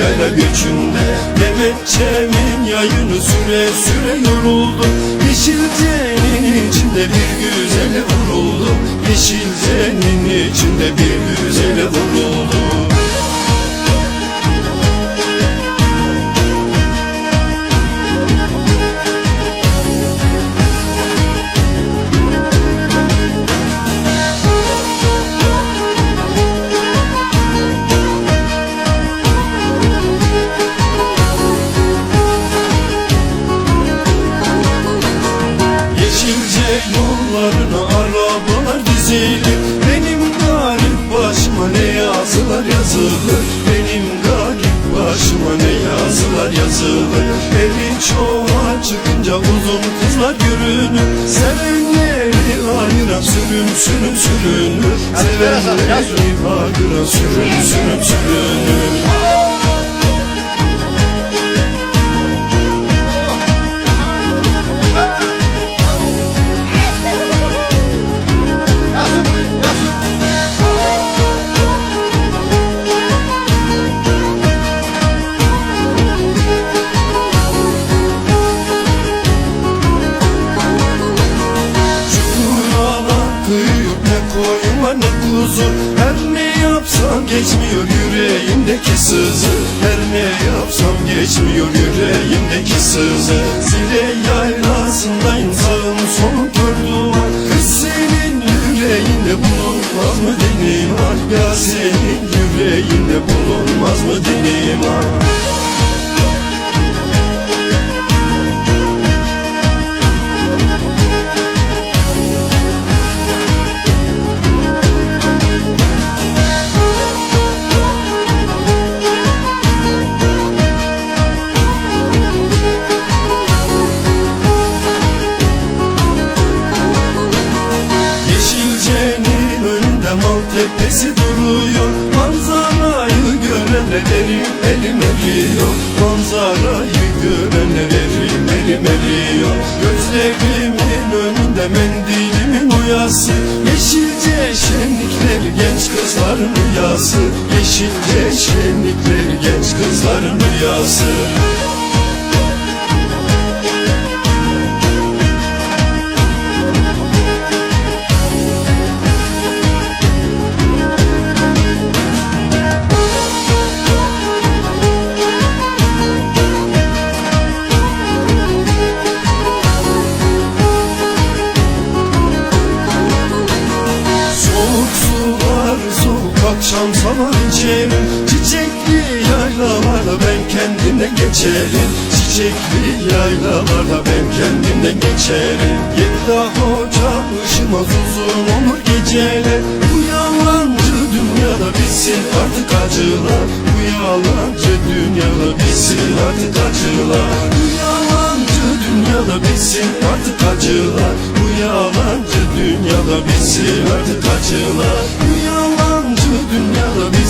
yayla göçünde Demetçemin yayını süre süre yoruldu. Yeşilcenin içinde bir güzele vuruldu. Yeşilcenin içinde bir güzele vuruldu dizili Benim garip başıma ne yazılar yazılır? Benim garip başıma ne yazılar yazılır? Evin çoğa çıkınca uzun kızlar görünür. Sevenleri ayıra sürüm sürüm sürünür. Sevenleri ayıra sürüm sürüm sürünür sızı. Her ne yapsam geçmiyor yüreğimdeki sızı. Zile yaylasındayım sağım solum gördüm Kız senin yüreğinde bulunmaz mı dinim var? Ya senin yüreğinde bulunmaz mı dinim var tepesi duruyor Manzarayı görenler elim eriyor Manzarayı görenler elim eriyor Gözlerimin önünde mendilimin uyası. Yeşilce şenlikler genç kızların rüyası. Yeşilce şenlikler genç kızların rüyası geçerim. Çiçekli yaylalarda ben kendimden geçerim. Yekta hoca ışımaz uzun olur geceler. Bu yalancı dünyada bitsin artık acılar. Bu yalancı dünyada bitsin artık acılar. Bu yalancı dünyada bitsin artık acılar. Bu yalancı dünyada bitsin artık acılar. Bu yalancı dünyada bitsin